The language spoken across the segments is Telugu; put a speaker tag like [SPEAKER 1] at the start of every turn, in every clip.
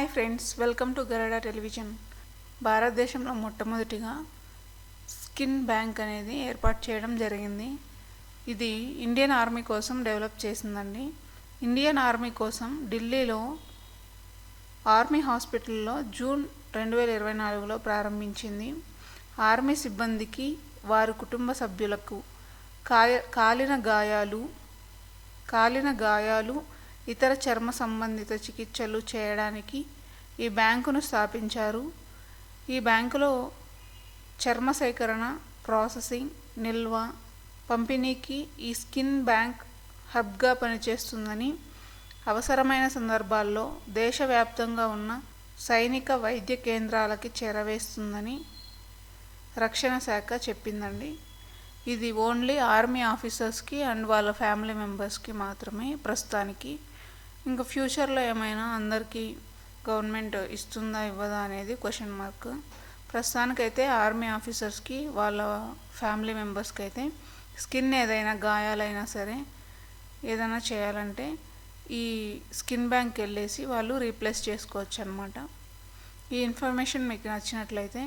[SPEAKER 1] Hi friends welcome to Garada television. భారతదేశంలో మొట్టమొదటిగా స్కిన్ బ్యాంక్ అనేది ఏర్పాటు చేయడం జరిగింది. ఇది ఇండియన్ ఆర్మీ కోసం డెవలప్ చేసిందండి. ఇండియన్ ఆర్మీ కోసం ఢిల్లీలో ఆర్మీ హాస్పిటల్లో జూన్ రెండు వేల ఇరవై నాలుగులో ప్రారంభించింది. ఆర్మీ సిబ్బందికి వారి కుటుంబ సభ్యులకు కాయ కాలిన గాయాలు కాలిన గాయాలు ఇతర చర్మ సంబంధిత చికిత్సలు చేయడానికి ఈ బ్యాంకును స్థాపించారు. ఈ బ్యాంకులో చర్మ సేకరణ ప్రాసెసింగ్ నిల్వ పంపిణీకి ఈ స్కిన్ బ్యాంక్ హబ్గా పనిచేస్తుందని అవసరమైన సందర్భాల్లో దేశవ్యాప్తంగా ఉన్న సైనిక వైద్య కేంద్రాలకి చేరవేస్తుందని రక్షణ శాఖ చెప్పిందండి. ఇది ఓన్లీ ఆర్మీ ఆఫీసర్స్కి అండ్ వాళ్ళ ఫ్యామిలీ మెంబర్స్కి మాత్రమే ప్రస్తుతానికి. ఇంకా ఫ్యూచర్లో ఏమైనా అందరికీ గవర్నమెంట్ ఇస్తుందా ఇవ్వదా అనేది క్వశ్చన్ మార్క్. ప్రస్తుతానికైతే ఆర్మీ ఆఫీసర్స్కి వాళ్ళ ఫ్యామిలీ మెంబర్స్కి అయితే స్కిన్ ఏదైనా గాయాలైనా సరే ఏదైనా చేయాలంటే ఈ స్కిన్ బ్యాంక్ వెళ్ళేసి వాళ్ళు రీప్లేస్ చేసుకోవచ్చు అనమాట ఈ ఇన్ఫర్మేషన్ మీకు నచ్చినట్లయితే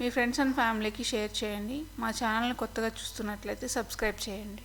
[SPEAKER 1] మీ ఫ్రెండ్స్ అండ్ ఫ్యామిలీకి షేర్ చేయండి. మా ఛానల్ని కొత్తగా చూస్తున్నట్లయితే సబ్స్క్రైబ్ చేయండి.